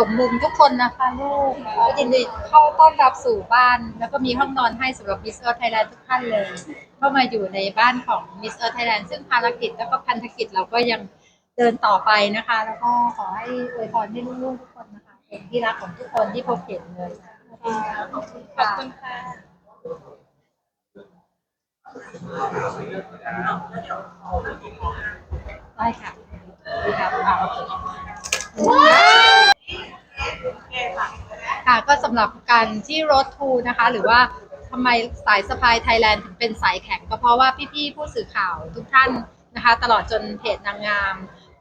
สมมุมทุกคนนะคะลูกก็ยินดีเข้าต้อนรับสู่บ้าน แล้วก็มีห้องนอนให้สำหรับมิสเตอร์ไทยแลนด์ทุกท่านเลย เข้ามาอยู่ในบ้านของมิสเตอร์ไทยแลนด์ซึ่งภารกิจแล้วก็พันธกิจเราก็ยังเดินต่อไปนะคะ แล้วก็ขอให้อวยพรให้ลูกๆทุกคนนะคะเป็นที่รักของทุกคนที่พบเห็นเลยขอบคุณค่ะคุณค่ะได้ค่ะดีครับำหรับการที่รถทูนะคะ หรือว่าทำไมสายสะพายไทยแลนด์ถึงเป็นสายแข็ง ก็เพราะว่าพี่ๆผู้สื่อข่าวทุกท่านนะคะ ตลอดจนเพจนางงาม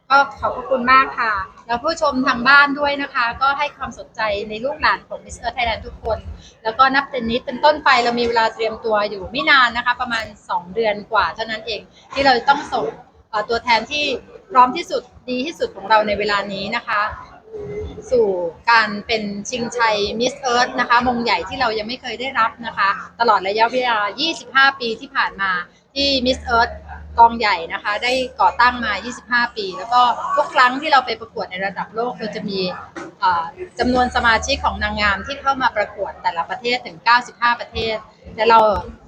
ก็ขอบพระคุณมากค่ะ แล้วผู้ชมทางบ้านด้วยนะคะ ก็ให้ความสนใจในลูกหลานของมิสเตอร์ไทยแลนด์ทุกคน แล้วก็นับแต่นี้เป็นต้นไปเรามีเวลาเตรียมตัวอยู่ไม่นานนะคะ ประมาณ 2 เดือนกว่าเท่านั้นเองที่เราจะต้องส่งเอ่อตัวแทนที่พร้อมที่สุดดีที่สุดของเราในเวลานี้นะคะ สู่การเป็นชิงชัยมิสเอิร์ธนะคะ มงใหญ่ที่เรายังไม่เคยได้รับนะคะ ตลอดระยะเวลา 25 ปีที่ผ่านมาที่มิสเอิร์ธกองใหญ่นะคะ ได้ก่อตั้งมา 25 ปี แล้วก็ทุกครั้งที่เราไปประกวดในระดับโลกเราจะมีจำนวนสมาชิกของนางงามที่เข้ามาประกวดแต่ละประเทศถึง 95 ประเทศ แต่เรา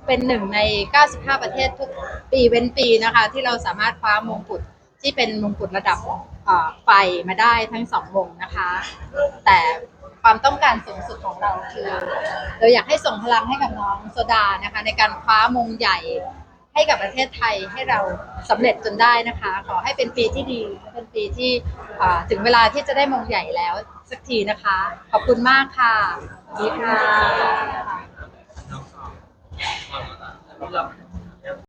เป็นหนึ่งใน 95 ประเทศทุกปีเว้นปีนะคะ ที่เราสามารถคว้ามงกุฎที่เป็นมงกุฎระดับ ไฟมาได้ทั้งสองวงนะคะ แต่ความต้องการสูงสุดของเราคือเราอยากให้ส่งพลังให้กับน้องโซดานะคะ ในการคว้ามงใหญ่ให้กับประเทศไทยให้เราสำเร็จจนได้นะคะ ขอให้เป็นปีที่ดีเป็นปีที่ถึงเวลาที่จะได้มงใหญ่แล้วสักทีนะคะ ขอบคุณมากค่ะดีค่ะ